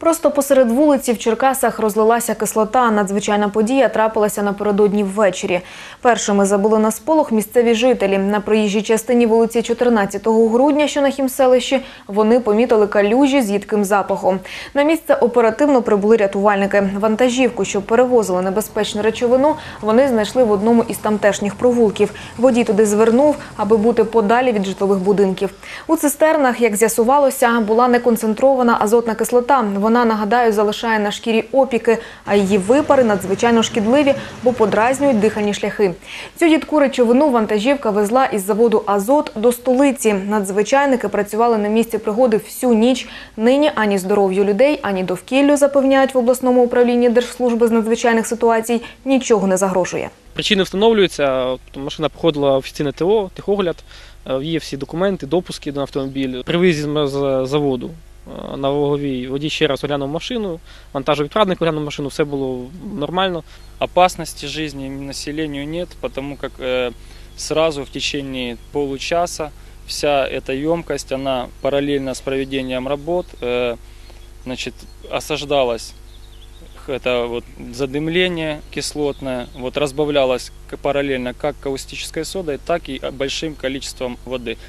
Просто посеред вулиці в Черкасах розлилася кислота. Надзвичайна подія трапилася напередодні ввечері. Першими забули на сполох місцеві жителі. На проїжджій частині вулиці 14 грудня, що на хімселищі, вони помітили калюжі з їдким запахом. На місце оперативно прибули рятувальники. Вантажівку, що перевозили небезпечну речовину, вони знайшли в одному із тамтешніх провулків. Водій туди звернув, аби бути подалі від житлових будинків. У цистернах, як з'ясувалося, була неконцентрована азотна кислота. Вона, нагадаю, залишає на шкірі опіки, а її випари надзвичайно шкідливі, бо подразнюють дихальні шляхи. Цю їдку речовину вантажівка везла із заводу Азот до столиці. Надзвичайники працювали на місці пригоди всю ніч. Нині ані здоров'ю людей, ані довкіллю запевняють в обласному управлінні Держслужби з надзвичайних ситуацій нічого не загрожує. Причини встановлюються. Машина проходила офіційне ТО, техогляд, е, є всі документи, допуски до автомобіля. При виїзді з заводу на Воговій водій ще раз оглянув машину, вантажовідправник оглянув машину, все було нормально. Опасности жизни населению нет, потому как э, сразу в течение получаса вся эта емкость, она параллельно с проведением работ, э, значит, осаждалась х- это вот задымление кислотное, вот разбавлялось к- параллельно как каустической содой, так и большим количеством воды.